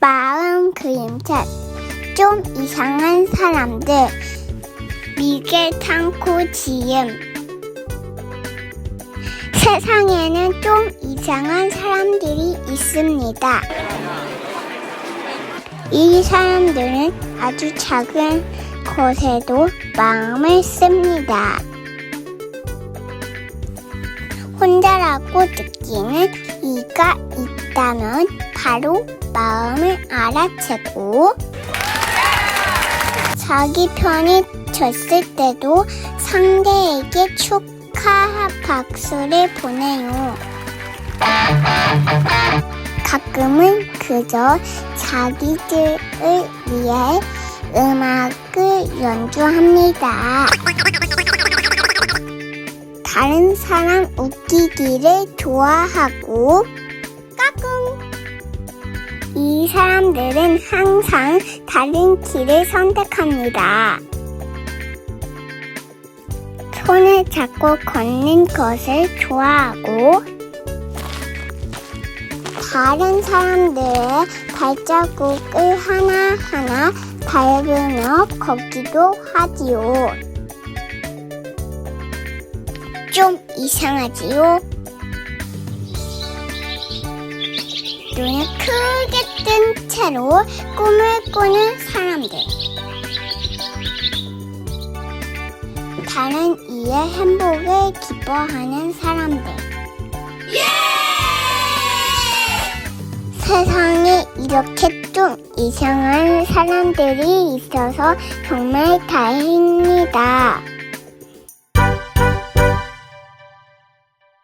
마음 그림책 좀 이상한 사람들 미개 탕코 지음 세상에는 좀 이상한 사람들이 있습니다. 이 사람들은 아주 작은 것에도 마음을 씁니다. 혼자라고 느끼는 이가 있다면 바로 마음을 알아채고 자기 편이 졌을 때도 상대에게 축하 박수를 보내요. 가끔은 그저 자기들을 위해 음악을 연주합니다. 다른 사람 웃기기를 좋아하고 까꿍 이 사람들은 항상 다른 길을 선택합니다. 손을 잡고 걷는 것을 좋아하고 다른 사람들의 발자국을 하나하나 밟으며 걷기도 하지요. 좀 이상하지요? 눈을 크게 뜬 채로 꿈을 꾸는 사람들. 다른 이의 행복을 기뻐하는 사람들. 세상에 이렇게 좀 이상한 사람들이 있어서 정말 다행입니다.